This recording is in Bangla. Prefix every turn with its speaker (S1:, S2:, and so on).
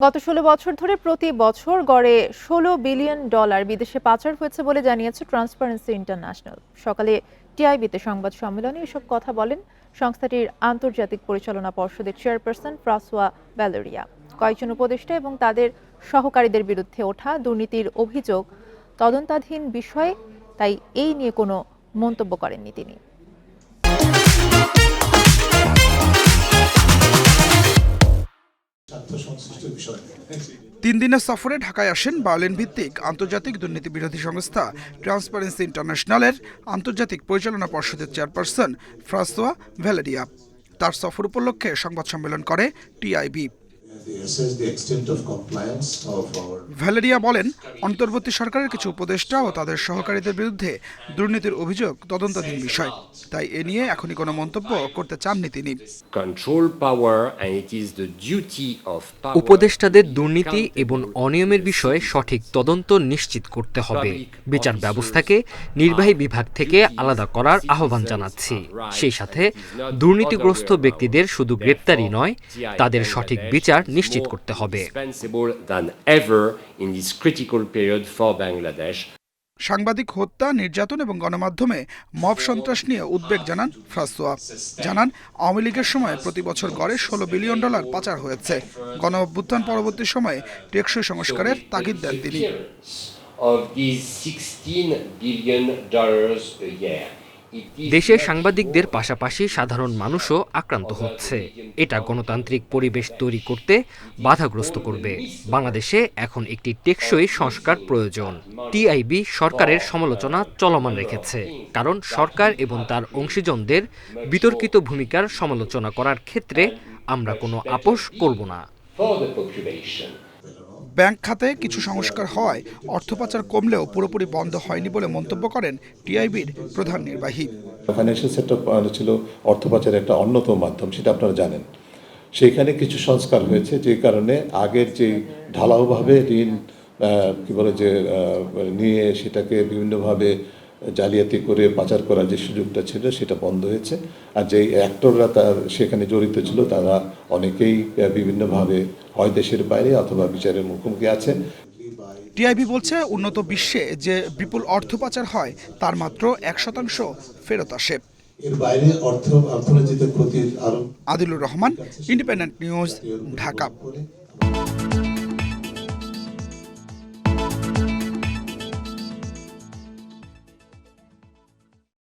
S1: গত ষোলো বছর ধরে প্রতি বছর গড়ে ষোলো বিলিয়ন ডলার বিদেশে পাচার হয়েছে বলে জানিয়েছে ট্রান্সপারেন্সি ইন্টারন্যাশনাল সকালে টিআইবিতে সংবাদ সম্মেলনে এসব কথা বলেন সংস্থাটির আন্তর্জাতিক পরিচালনা পর্ষদের চেয়ারপারসন ফ্রাসোয়া ব্যালেরিয়া কয়েকজন উপদেষ্টা এবং তাদের সহকারীদের বিরুদ্ধে ওঠা দুর্নীতির অভিযোগ তদন্তাধীন বিষয়ে, তাই এই নিয়ে কোনো মন্তব্য করেননি তিনি।
S2: তিন দিনের সফরে ঢাকায় আসেন বার্লিন ভিত্তিক আন্তর্জাতিক দুর্নীতি বিরোধী সংস্থা ট্রান্সপারেন্সি ইন্টারন্যাশনালের আন্তর্জাতিক পরিচালনা পর্ষদের চেয়ারপারসন ফ্রাসোয়া ভ্যালেরিয়া। তার সফর উপলক্ষে সংবাদ সম্মেলন করে টিআইবি। ভ্যালেরিয়া বলেন অন্তর্বর্তী সরকারের কিছু উপদেষ্টা ও তাদের সহকারীদের বিরুদ্ধে দুর্নীতির অভিযোগ তদন্তাধীন বিষয়। তাই এ নিয়ে এখনই কোনো মন্তব্য করতে চাননি তিনি।
S3: উপদেষ্টাদের দুর্নীতি এবং অনিয়মের বিষয়ে সঠিক তদন্ত নিশ্চিত করতে হবে। বিচার ব্যবস্থাকে নির্বাহী বিভাগ থেকে আলাদা করার আহ্বান জানাচ্ছি। সেই সাথে দুর্নীতিগ্রস্ত ব্যক্তিদের শুধু গ্রেপ্তারি নয় তাদের সঠিক বিচার নিশ্চিত করতে হবে.
S2: সাংবাদিক হত্যা নির্যাতন এবং গণমাধ্যমে মব সন্ত্রাস নিয়ে উদ্বেগ জানান ফ্রাসোয়া জানান আওয়ামী লীগের সময় প্রতি বছর গড়ে ষোলো বিলিয়ন ডলার পাচার হয়েছে গণ অভ্যুত্থান পরবর্তী সময়ে টেকসই সংস্কারের তাগিদ দেন তিনি
S4: Of these 16 billion dollars a year. It is
S3: দেশে সাংবাদিকদের পাশাপাশি সাধারণ মানুষও আক্রান্ত হচ্ছে। এটা গণতান্ত্রিক পরিবেশ তৈরি করতে বাধাগ্রস্ত করবে। বাংলাদেশে এখন একটি টেকসই সংস্কার প্রয়োজন। টিআইবি সরকারের সমালোচনা চলমান রেখেছে। কারণ সরকার এবং তার অংশীজনদের বিতর্কিত ভূমিকার সমালোচনা করার ক্ষেত্রে আমরা কোনো আপোষ করব না.
S2: ব্যাংক খাতে কিছু সংস্কার হওয়ায় অর্থ পাচার কমলেও পুরোপুরি বন্ধ হয়নি বলে মন্তব্য করেন টিআইবির প্রধান নির্বাহী।
S5: ফাইন্যান্সিয়াল সেক্টর ছিল অর্থ পাচারের একটা অন্যতম মাধ্যম, সেটা আপনারা জানেন। সেখানে কিছু সংস্কার হয়েছে, যে কারণে আগের যে ঢালাওভাবে ঋণ কী বলে যে নিয়ে সেটাকে বিভিন্নভাবে জালিয়াতি করে পাচার করার যে সুযোগটা ছিল সেটা বন্ধ হয়েছে। আর যেই অ্যাক্টররা তার সেখানে জড়িত ছিল তারা অনেকেই বিভিন্নভাবে হয় দেশের বাইরে অথবা বিচারের মুখোমুখি আছে।
S2: টিআইবি বলছে উন্নত বিশ্বে যে বিপুল অর্থ পাচার হয় তার মাত্র এক শতাংশ ফেরত আসে।
S5: এর বাইরে অর্থ অর্থনীতিতে ক্ষতির আরও
S2: আদিলুর রহমান ইন্ডিপেন্ডেন্ট নিউজ ঢাকা।